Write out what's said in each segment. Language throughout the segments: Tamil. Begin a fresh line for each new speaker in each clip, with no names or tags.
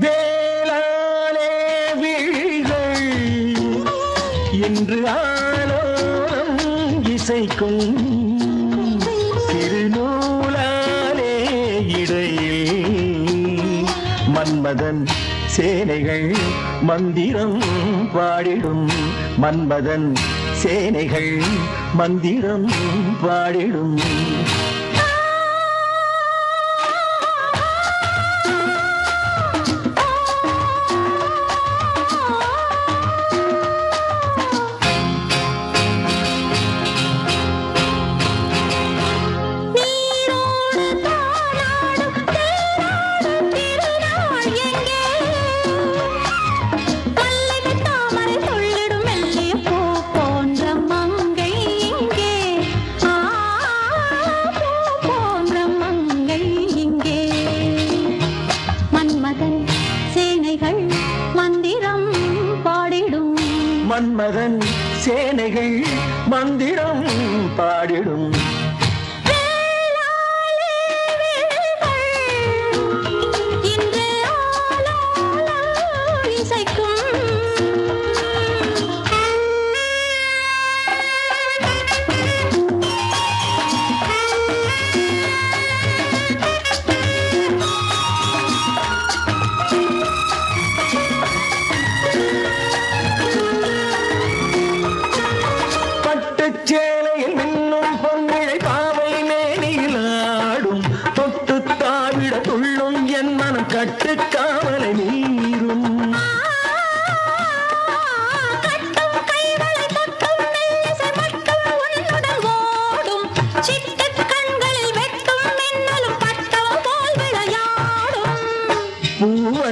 வேளாலே விழிகள். இன்று ஆலோலம் இசைக்கும் திருநூலாலே இடையில் மன்மதன் சேனைகள் மந்திரம் பாடிடும். மன்மதன் சேனைகள் மந்திரம் பாடிடும்.
மன்மதன் சேனைகள் மந்திரம் பாடிடும். இன்று இசைக்கும்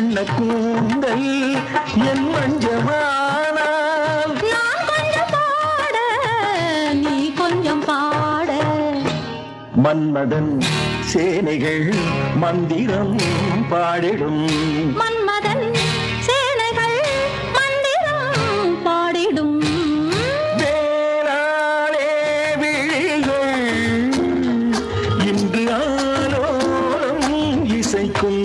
பூவண்ண கூந்தல் என் மஞ்சமானால்.
நான் கொஞ்சம் பாட நீ கொஞ்சம் பாட.
மன்மதன் சேனைகள் மந்திரம் பாடிடும்.
மன்மதன் சேனைகள் மந்திரம் பாடிடும்.
வேளாளே விழிகள் இன்று ஆலோலம் இசைக்கும்.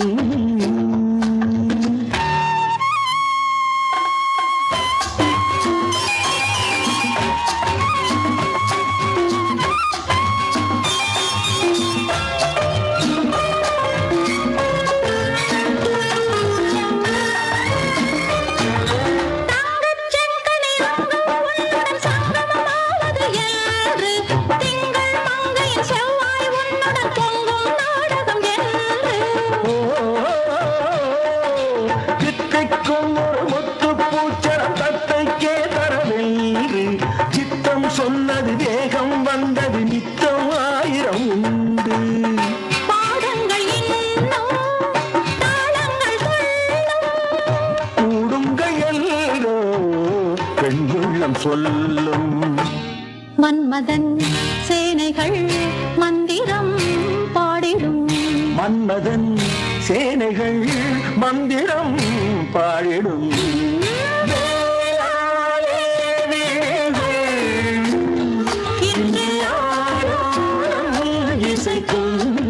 பெண்குள்ளம் சொல்லும்.
மன்மதன் சேனைகள் மந்திரம் பாடிடும்.
மன்மதன் சேனைகள் மந்திரம் பாடிடும்.
இசைக்கும்